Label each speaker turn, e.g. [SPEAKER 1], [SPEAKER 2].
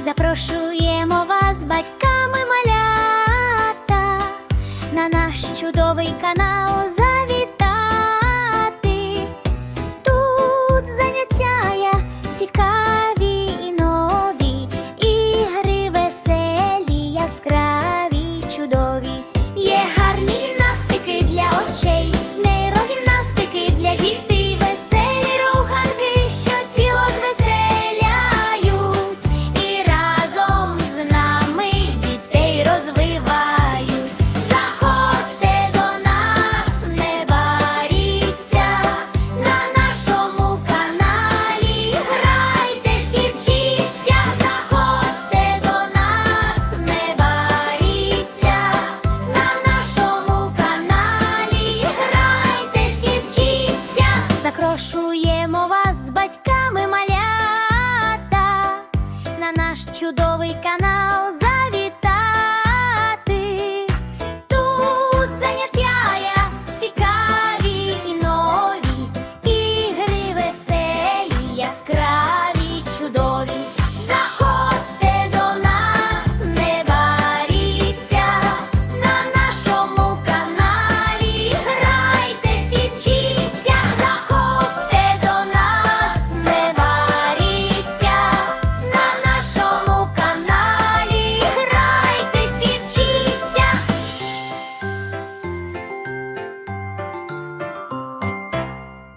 [SPEAKER 1] Запрошуємо вас, батьками малята, на наш чудовий канал завітати. Тут заняття є цікаві і нові, ігри веселі, яскраві, чудові. Запрошуємо вас з батьками малята на наш чудовий канал.